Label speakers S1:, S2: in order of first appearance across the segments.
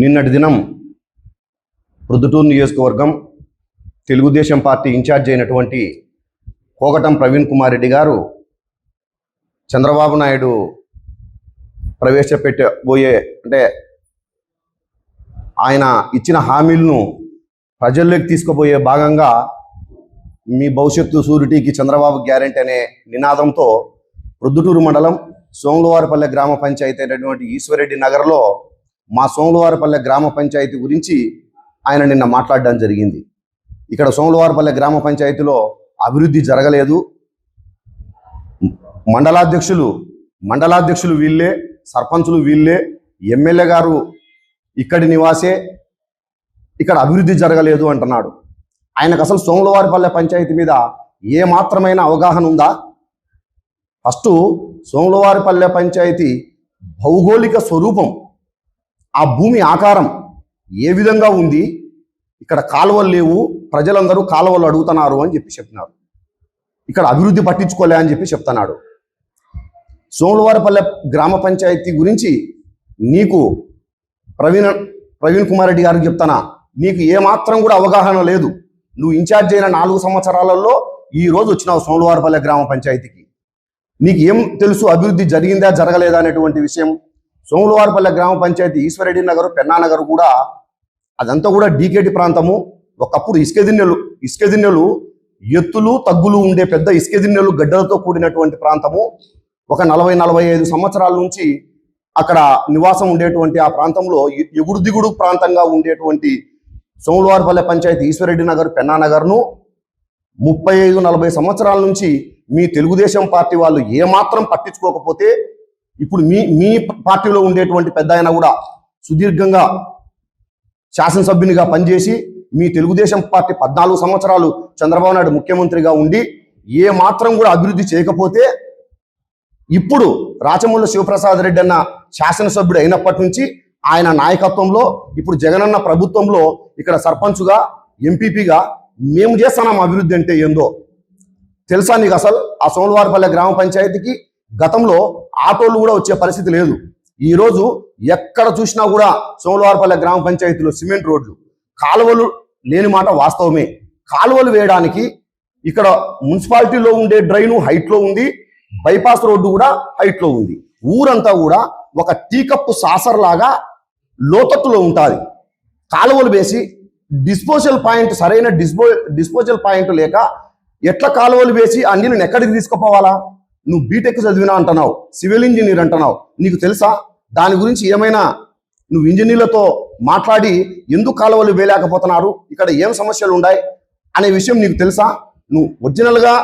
S1: నిన్నటి దినం ప్రొద్దుటూరు నియోజకవర్గం తెలుగుదేశం పార్టీ ఇన్ఛార్జ్ అయినటువంటి కోగటం ప్రవీణ్ కుమార్ రెడ్డి గారు చంద్రబాబు నాయుడు ప్రవేశపెట్టబోయే అంటే ఆయన ఇచ్చిన హామీలను ప్రజల్లోకి తీసుకుపోయే భాగంగా మీ భవిష్యత్తు సూరిటీకి చంద్రబాబు గ్యారెంటీ అనే నినాదంతో ప్రొద్దుటూరు మండలం సోములవారిపల్లె గ్రామ పంచాయతీ అయినటువంటి ఈశ్వరెడ్డి నగర్లో మా సోములవారిపల్లె గ్రామ పంచాయతీ గురించి ఆయన నిన్న మాట్లాడడం జరిగింది. ఇక్కడ సోములవారిపల్లె గ్రామ పంచాయతీలో అభివృద్ధి జరగలేదు. మండలాధ్యక్షులు మండలాధ్యక్షులు వీళ్ళే సర్పంచులు వీళ్ళే ఎమ్మెల్యే గారు ఇక్కడి నివాసే ఇక్కడ అభివృద్ధి జరగలేదు అంటున్నాడు. ఆయనకు అసలు సోములవారిపల్లె పంచాయతీ మీద ఏ మాత్రమైన అవగాహన ఉందా? ఫస్ట్ సోములవారిపల్లె పంచాయతీ భౌగోళిక స్వరూపం ఆ భూమి ఆకారం ఏ విధంగా ఉంది? ఇక్కడ కాలువలు లేవు ప్రజలందరూ కాలువలు అడుగుతున్నారు అని చెప్పి చెప్తున్నారు. ఇక్కడ అభివృద్ధి పట్టించుకోలే అని చెప్పి చెప్తున్నాడు. సోమవారపల్లె గ్రామ పంచాయతీ గురించి నీకు ప్రవీణ్ ప్రవీణ్ కుమార్ రెడ్డి గారికి చెప్తానా నీకు ఏమాత్రం కూడా అవగాహన లేదు. నువ్వు ఇన్ఛార్జ్ అయిన నాలుగు సంవత్సరాలలో ఈ రోజు వచ్చినావు సోమవారపల్లె గ్రామ పంచాయతీకి. నీకు ఏం తెలుసు అభివృద్ధి జరిగిందా జరగలేదా అనేటువంటి విషయం? సోములవారిపల్లె గ్రామ పంచాయతీ ఈశ్వరెడ్డి నగర్ పెన్నానగర్ కూడా అదంతా కూడా డీకేటి ప్రాంతము. ఒకప్పుడు ఇసుకెదిన్నెలు ఇసుకెదిన్నెలు ఎత్తులు తగ్గులు ఉండే పెద్ద ఇసుకెదిన్నెలు గడ్డలతో కూడినటువంటి ప్రాంతము. ఒక నలభై నలభై ఐదు సంవత్సరాల నుంచి అక్కడ నివాసం ఉండేటువంటి ఆ ప్రాంతంలో ఎ- ఎగుడు దిగుడు ప్రాంతంగా ఉండేటువంటి సోములవారిపల్లె పంచాయతీ ఈశ్వరెడ్డి నగర్ పెన్నానగర్ను ముప్పై ఐదు నలభై సంవత్సరాల నుంచి మీ తెలుగుదేశం పార్టీ వాళ్ళు ఏమాత్రం పట్టించుకోకపోతే ఇప్పుడు మీ మీ పార్టీలో ఉండేటువంటి పెద్ద ఆయన కూడా సుదీర్ఘంగా శాసనసభ్యునిగా పనిచేసి మీ తెలుగుదేశం పార్టీ పద్నాలుగు సంవత్సరాలు చంద్రబాబు నాయుడు ముఖ్యమంత్రిగా ఉండి ఏ మాత్రం కూడా అభివృద్ధి చేయకపోతే ఇప్పుడు రాచమల్లు శివప్రసాద్ రెడ్డి అన్న శాసనసభ్యుడు అయినప్పటి నుంచి ఆయన నాయకత్వంలో ఇప్పుడు జగనన్న ప్రభుత్వంలో ఇక్కడ సర్పంచ్గా ఎంపీపీగా మేము చేస్తున్నాం అభివృద్ధి అంటే ఏందో? తెలుసా నీకు అసలు? ఆ సోమవారపల్లె గ్రామ పంచాయతీకి గతంలో ఆటోలు కూడా వచ్చే పరిస్థితి లేదు. ఈరోజు ఎక్కడ చూసినా కూడా సోమవారపల్లె గ్రామ పంచాయతీలో సిమెంట్ రోడ్లు. కాలువలు లేని మాట వాస్తవమే. కాలువలు వేయడానికి ఇక్కడ మున్సిపాలిటీలో ఉండే డ్రైను హైట్లో ఉంది బైపాస్ రోడ్డు కూడా హైట్లో ఉంది. ఊరంతా కూడా ఒక టీకప్పు సాసర్ లాగా లోతట్టులో ఉంటుంది. కాలువలు వేసి డిస్పోజల్ పాయింట్ సరైన డిస్పో డిస్పోజల్ పాయింట్ లేక ఎట్లా కాలువలు వేసి ఆ నీళ్ళని ఎక్కడికి తీసుకుపోవాలా? నువ్వు బీటెక్ చదివినా అంటున్నావు సివిల్ ఇంజనీర్ అంటున్నావు. నీకు తెలుసా? దాని గురించి ఏమైనా నువ్వు ఇంజనీర్లతో మాట్లాడి ఎందుకు కాలువలు వేయలేకపోతున్నారు? ఇక్కడ ఏం సమస్యలు ఉన్నాయి అనే విషయం నీకు తెలుసా? నువ్వు ఒరిజినల్గా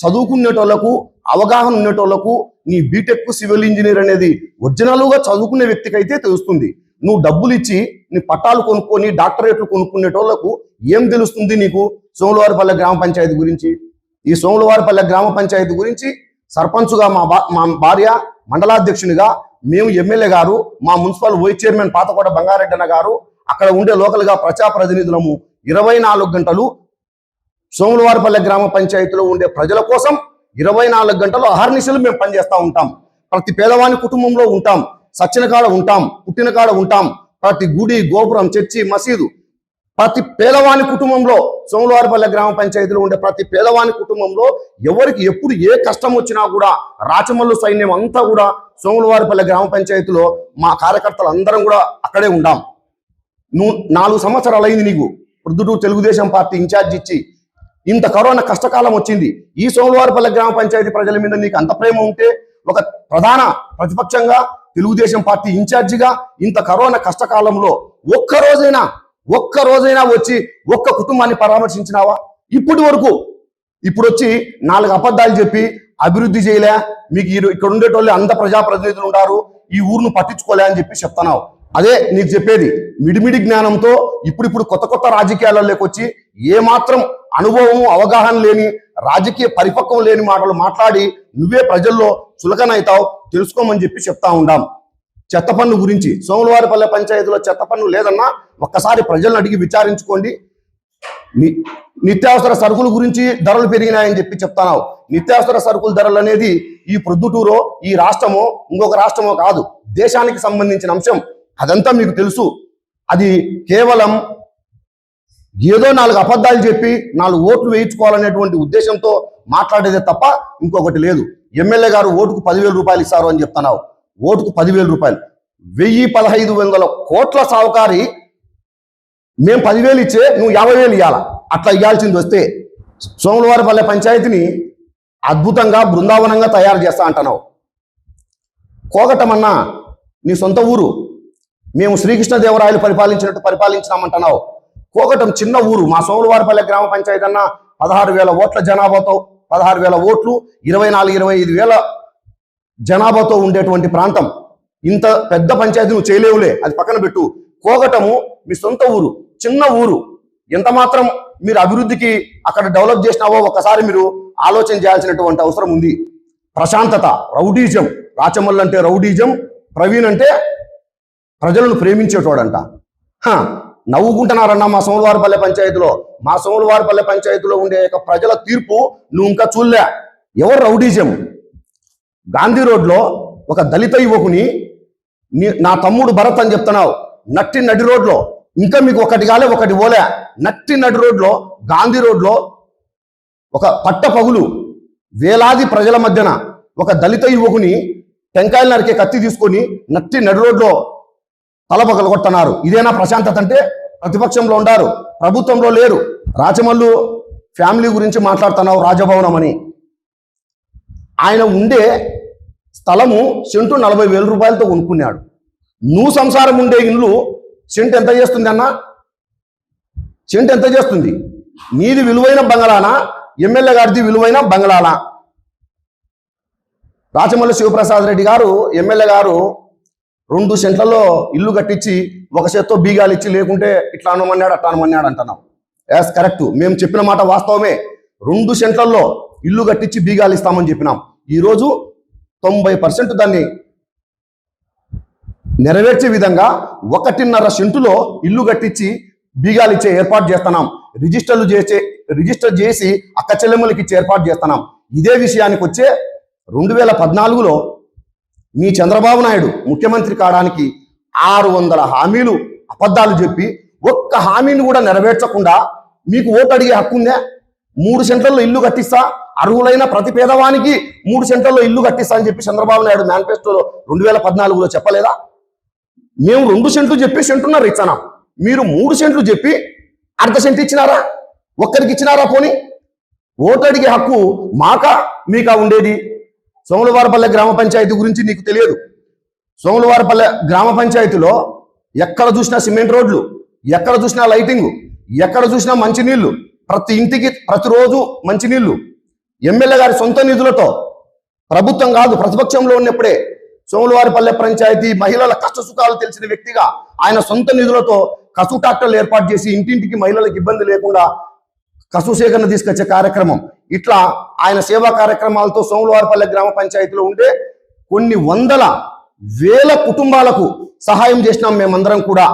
S1: చదువుకునేటోళ్ళకు అవగాహన ఉండేటోళ్ళకు నీ బీటెక్ సివిల్ ఇంజనీర్ అనేది ఒరిజినల్గా చదువుకునే వ్యక్తికి అయితే తెలుస్తుంది. నువ్వు డబ్బులు ఇచ్చి నీ పట్టాలు కొనుక్కొని డాక్టరేట్లు కొనుక్కునేటోళ్ళకు ఏం తెలుస్తుంది నీకు? సోములవారిపల్లె గ్రామ పంచాయతీ గురించి. ఈ సోములవారిపల్లె గ్రామ పంచాయతీ గురించి సర్పంచ్గా మా బా మా భార్య మండలాధ్యక్షునిగా మేము ఎమ్మెల్యే గారు మా municipal vice chairman Pathakota Bangareddy అన్న గారు అక్కడ ఉండే లోకల్గా ప్రజాప్రతినిధులము ఇరవై నాలుగు గంటలు సోములవారిపల్లె గ్రామ పంచాయతీలో ఉండే ప్రజల కోసం ఇరవై నాలుగు గంటలు అహర్నిశలు మేము పనిచేస్తూ ఉంటాం. ప్రతి పేదవాని కుటుంబంలో ఉంటాం. సచ్చిన కాడ ఉంటాం. పుట్టిన కాడ ఉంటాం. ప్రతి గుడి గోపురం చర్చి మసీదు ప్రతి పేదవాని కుటుంబంలో సోమలవారిపల్లె గ్రామ పంచాయతీలో ఉండే ప్రతి పేదవాని కుటుంబంలో ఎవరికి ఎప్పుడు ఏ కష్టం వచ్చినా కూడా రాచమల్లు సైన్యం అంతా కూడా సోమలవారిపల్లె గ్రామ పంచాయతీలో మా కార్యకర్తలు అందరం కూడా అక్కడే ఉండాం. నువ్వు నాలుగు సంవత్సరాలు అయింది నీకు. వృద్ధుడు తెలుగుదేశం పార్టీ ఇన్ఛార్జ్ ఇచ్చి ఇంత కరోనా కష్టకాలం వచ్చింది. ఈ సోమలవారిపల్లె గ్రామ పంచాయతీ ప్రజల మీద నీకు అంత ప్రేమ ఉంటే ఒక ప్రధాన ప్రతిపక్షంగా తెలుగుదేశం పార్టీ ఇన్ఛార్జిగా ఇంత కరోనా కష్టకాలంలో ఒక్క రోజైనా ఒక్క రోజైనా వచ్చి ఒక్క కుటుంబాన్ని పరామర్శించినావా? ఇప్పటి వరకు ఇప్పుడు వచ్చి నాలుగు అబద్ధాలు చెప్పి అభివృద్ధి చేయలే మీకు ఈ- ఇక్కడ ఉండేటోళ్ళు అంత ప్రజాప్రతినిధులు ఉంటారు ఈ ఊరును పట్టించుకోలే అని చెప్పి చెప్తున్నావు. అదే నీకు చెప్పేది మిడిమిడి జ్ఞానంతో ఇప్పుడిప్పుడు కొత్త కొత్త రాజకీయాలలోకి వచ్చి ఏ మాత్రం అనుభవం అవగాహన లేని రాజకీయ పరిపక్వం లేని మాటలు మాట్లాడి నువ్వే ప్రజల్లో చులకనైతావు తెలుసుకోమని చెప్పి చెప్తా ఉండాం. చెత్త పన్ను గురించి సోములవారిపల్లె పంచాయతీలో చెత్త పన్ను లేదన్నా ఒక్కసారి ప్రజలను అడిగి విచారించుకోండి. ని- నిత్యావసర సరుకుల గురించి ధరలు పెరిగినాయని చెప్పి చెప్తున్నావు నిత్యావసర సరుకుల ధరలు అనేది ఈ ప్రొద్దుటూరో ఈ రాష్ట్రమో ఇంకొక రాష్ట్రమో కాదు దేశానికి సంబంధించిన అంశం. అదంతా మీకు తెలుసు. అది కేవలం ఏదో నాలుగు అబద్ధాలు చెప్పి నాలుగు ఓట్లు వేయించుకోవాలనేటువంటి ఉద్దేశంతో మాట్లాడేదే తప్ప ఇంకొకటి లేదు. ఎమ్మెల్యే గారు ఓటుకు పదివేల రూపాయలు ఇస్తారు అని చెప్తున్నావు ఓటుకు పదివేల రూపాయలు. వెయ్యి పదహైదు వందల కోట్ల సావుకారి మేము పదివేలు ఇచ్చే నువ్వు యాభై వేలు ఇవ్వాలా అట్లా ఇవ్వాల్సింది వస్తే సోమలవారిపల్లె పంచాయతీని అద్భుతంగా బృందావనంగా తయారు చేస్తా అంటున్నావు. కోగటమన్నా నీ సొంత ఊరు. మేము శ్రీకృష్ణదేవరాయలు పరిపాలించినట్టు పరిపాలించినామంటున్నావు. కోగటం చిన్న ఊరు. మా సోమలవారిపల్లె గ్రామ పంచాయతీ అన్న పదహారు వేల ఓట్ల జనాభాతో పదహారు వేల ఓట్లు ఇరవై నాలుగు ఇరవై ఐదు వేల జనాభాతో ఉండేటువంటి ప్రాంతం. ఇంత పెద్ద పంచాయతీ నువ్వు చేయలేవులే అది పక్కన పెట్టు. కోగటము మీ సొంత ఊరు చిన్న ఊరు. ఎంత మాత్రం మీరు అభివృద్ధికి అక్కడ డెవలప్ చేసినావో ఒకసారి మీరు ఆలోచన చేయాల్సినటువంటి అవసరం ఉంది. ప్రశాంతత రౌడీజం. రాచమల్లు అంటే రౌడీజం ప్రవీణ్ అంటే ప్రజలను ప్రేమించేటోడంట. హ, నవ్వుకుంటున్నారన్న మా సోమవారపల్లె పంచాయతీలో. మా సోమవారపల్లె పంచాయతీలో ఉండే యొక్క ప్రజల తీర్పు నువ్వు ఇంకా చూడలే. ఎవరు రౌడీజం? గాంధీ రోడ్లో ఒక దళిత యువకుని నా తమ్ముడు భరత్ అని చెప్తున్నావు నట్టి నడి రోడ్లో ఇంకా మీకు ఒకటి కాలే ఒకటి ఓలే నట్టి నడి రోడ్లో గాంధీ రోడ్లో ఒక పట్ట పగులు వేలాది ప్రజల మధ్యన ఒక దళిత యువకుని టెంకాయలు నరికే కత్తి తీసుకొని నట్టి నడి రోడ్లో తలపగలు కొడుతున్నారు ఇదేనా ప్రశాంతత అంటే? ప్రతిపక్షంలో ఉండారు ప్రభుత్వంలో లేరు. రాచమల్లు ఫ్యామిలీ గురించి మాట్లాడుతున్నావు రాజభవనం అని. ఆయన ఉండే స్థలము సెంటు నలభై వేల రూపాయలతో కొనుక్కున్నాడు. నువ్వు సంసారం ఉండే ఇల్లు సెంటు ఎంత చేస్తుంది అన్న? సెంటు ఎంత చేస్తుంది? నీది విలువైన బంగళానా ఎమ్మెల్యే గారిది విలువైన బంగళానా రాచమల్లి శివప్రసాద్ రెడ్డి గారు ఎమ్మెల్యే గారు రెండు సెంట్లలో ఇల్లు కట్టించి ఒక చేత్తో బీగాలు ఇచ్చి లేకుంటే ఇట్లా అనమన్నాడు అట్లా అనమన్నాడు అంటున్నాం. యాస్ కరెక్ట్ మేము చెప్పిన మాట వాస్తవమే. రెండు సెంట్లలో ఇల్లు కట్టించి బీగాలు ఇస్తామని చెప్పినాం. ఈరోజు తొంభై పర్సెంట్ దాన్ని నెరవేర్చే విధంగా ఒకటిన్నర సెంటులో ఇల్లు కట్టించి బీగాలు ఇచ్చే ఏర్పాటు చేస్తున్నాం. రిజిస్టర్లు చేసే రిజిస్టర్ చేసి అక్క చెల్లెమ్మలకి ఇచ్చే ఏర్పాటు చేస్తున్నాం. ఇదే విషయానికి వచ్చే రెండు వేల పద్నాలుగులో మీ చంద్రబాబు నాయుడు ముఖ్యమంత్రి కావడానికి ఆరు వందల హామీలు అబద్ధాలు చెప్పి ఒక్క హామీని కూడా నెరవేర్చకుండా మీకు ఓటు అడిగే హక్కు ఉందా? మూడు సెంటర్లో ఇల్లు కట్టిస్తా. అర్హులైన ప్రతి పేదవానికి మూడు సెంటర్లో ఇల్లు కట్టిస్తా అని చెప్పి చంద్రబాబు నాయుడు మేనిఫెస్టోలో రెండు వేల పద్నాలుగులో చెప్పలేదా? మేము రెండు సెంట్లు చెప్పి సెంటున్నర ఇచ్చాను? మీరు మూడు సెంట్లు చెప్పి అర్ధ సెంట్ ఇచ్చినారా? ఒక్కరికి ఇచ్చినారా పోని? ఓటు అడిగే హక్కు మాకా మీకా ఉండేది? సోములవారపల్లె గ్రామ పంచాయతీ గురించి నీకు తెలియదు. సోములవారపల్లె గ్రామ పంచాయతీలో ఎక్కడ చూసినా సిమెంట్ రోడ్లు ఎక్కడ చూసినా లైటింగ్ ఎక్కడ చూసినా మంచినీళ్ళు ప్రతి ఇంటికి ప్రతిరోజు మంచినీళ్ళు. ఎమ్మెల్యే గారి సొంత నిధులతో. ప్రభుత్వం కాదు ప్రతిపక్షంలో ఉన్నప్పుడే సోములవారిపల్లె పంచాయతీ మహిళల కష్ట సుఖాలు తెలిసిన వ్యక్తిగా ఆయన సొంత నిధులతో కసు ట్రాక్టర్లు ఏర్పాటు చేసి ఇంటింటికి మహిళలకు ఇబ్బంది లేకుండా కసు సేకరణ తీసుకొచ్చే కార్యక్రమం. ఇట్లా ఆయన సేవా కార్యక్రమాలతో సోములవారిపల్లె గ్రామ పంచాయతీలో ఉండే కొన్ని వందల వేల కుటుంబాలకు సహాయం చేసినాం మేమందరం కూడా.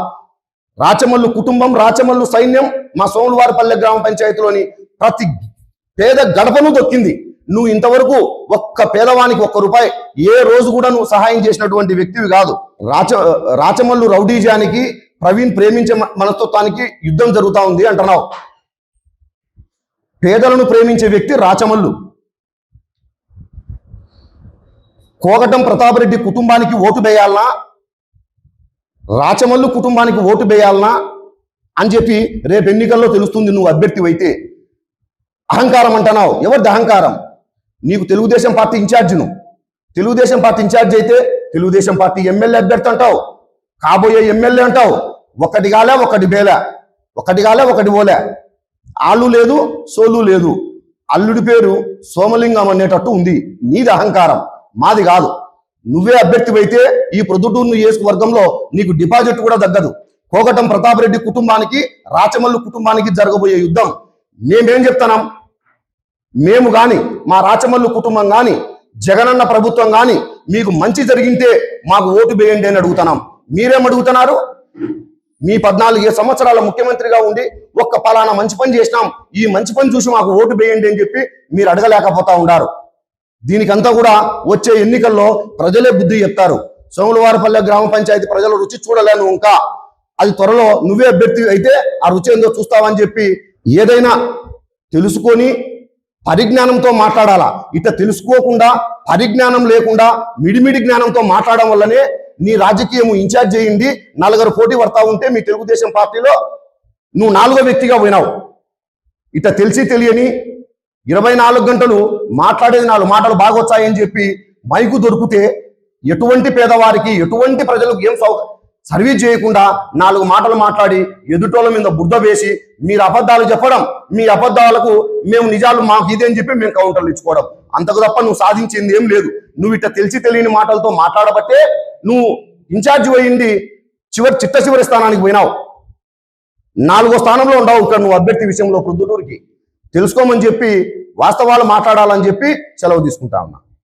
S1: రాచమల్లు కుటుంబం రాచమల్లు సైన్యం మా సోములవారిపల్లె గ్రామ పంచాయతీలోని ప్రతి పేద గడపను దొక్కింది. నువ్వు ఇంతవరకు ఒక్క పేదవానికి ఒక్క రూపాయి ఏ రోజు కూడా నువ్వు సహాయం చేసినటువంటి వ్యక్తివి కాదు. రాచ రాచమల్లు రౌడీజానికి ప్రవీణ్ ప్రేమించే మనస్తత్వానికి యుద్ధం జరుగుతా ఉంది అంటున్నావు. పేదలను ప్రేమించే వ్యక్తి రాచమల్లు. కోగటం ప్రతాపరెడ్డి కుటుంబానికి ఓటు వేయాలన్నా రాచమల్లు కుటుంబానికి ఓటు వేయాలనా అని చెప్పి రేపు ఎన్నికల్లో తెలుస్తుంది నువ్వు అభ్యర్థి అయితే అహంకారం అంటున్నావు. ఎవరిది అహంకారం? నీకు తెలుగుదేశం పార్టీ ఇన్ఛార్జిను. తెలుగుదేశం పార్టీ ఇన్ఛార్జ్ అయితే తెలుగుదేశం పార్టీ ఎమ్మెల్యే అభ్యర్థి అంటావు. కాబోయే ఎమ్మెల్యే అంటావు. ఒకటి గాలే ఒకటి బేలే. ఒకటి గాలే ఒకటి పోలే ఆళ్ళు లేదు సోలు లేదు. అల్లుడి పేరు సోమలింగం అనేటట్టు ఉంది. నీది అహంకారం. మాది కాదు. నువ్వే అభ్యర్థివైతే ఈ ప్రొద్దుటూరు నియోజకవర్గంలో నీకు డిపాజిట్ కూడా తగ్గదు. కోగటం ప్రతాపరెడ్డి కుటుంబానికి రాచమల్లు కుటుంబానికి జరగబోయే యుద్ధం. మేమేం చెప్తున్నాం? మేము కానీ మా రాచమల్లు కుటుంబం కానీ జగనన్న ప్రభుత్వం కానీ మీకు మంచి జరిగింటే మాకు ఓటు వేయండి అని అడుగుతున్నాం. మీరేం అడుగుతున్నారు? మీ పద్నాలుగు సంవత్సరాల ముఖ్యమంత్రిగా ఉండి ఒక్క పలానా మంచి పని చేసినాం. ఈ మంచి పని చూసి మాకు ఓటు వేయండి అని చెప్పి మీరు అడగలేకపోతా ఉన్నారు. దీనికంతా కూడా వచ్చే ఎన్నికల్లో ప్రజలే బుద్ధి చెప్తారు. సోములవారపల్లె గ్రామ పంచాయతీ ప్రజల రుచి చూడలేను ఇంకా అది త్వరలో నువ్వే అభ్యర్థి అయితే ఆ రుచి ఏందో చూస్తావని చెప్పి ఏదైనా తెలుసుకొని పరిజ్ఞానంతో మాట్లాడాలా? ఇట తెలుసుకోకుండా పరిజ్ఞానం లేకుండా మిడిమిడి జ్ఞానంతో మాట్లాడడం వల్లనే నీ రాజకీయం ఇన్ఛార్జ్ చేయండి నలుగురు పోటీ పడతా ఉంటే మీ తెలుగుదేశం పార్టీలో నువ్వు నాలుగో వ్యక్తిగా పోయినావు. ఇట తెలిసి తెలియని ఇరవై నాలుగు గంటలు మాట్లాడేది నాలుగు మాటలు బాగొచ్చాయని చెప్పి మైకు దొరికితే ఎటువంటి పేదవారికి ఎటువంటి ప్రజలకు ఏం సౌ సర్వీస్ చేయకుండా నాలుగు మాటలు మాట్లాడి ఎదుటోళ్ళ మీద బుద్ధ వేసి మీరు అబద్ధాలు చెప్పడం మీ అబద్ధాలకు మేము నిజాలు మాకు ఇదే అని చెప్పి మేము కౌంటర్లు ఇచ్చుకోవడం. అంతకు తప్ప నువ్వు సాధించింది ఏం లేదు. నువ్వు ఇట్లా తెలిసి తెలియని మాటలతో మాట్లాడబట్టే నువ్వు ఇన్ఛార్జ్ పోయింది చివరి చిట్ట చివరి స్థానానికి పోయినావు. నాలుగో స్థానంలో ఉండవు ఇక్కడ నువ్వు అభ్యర్థి విషయంలో ప్రొద్దుటూరుకి. తెలుసుకోమని చెప్పి వాస్తవాలు మాట్లాడాలని చెప్పి సెలవు తీసుకుంటా ఉన్నా.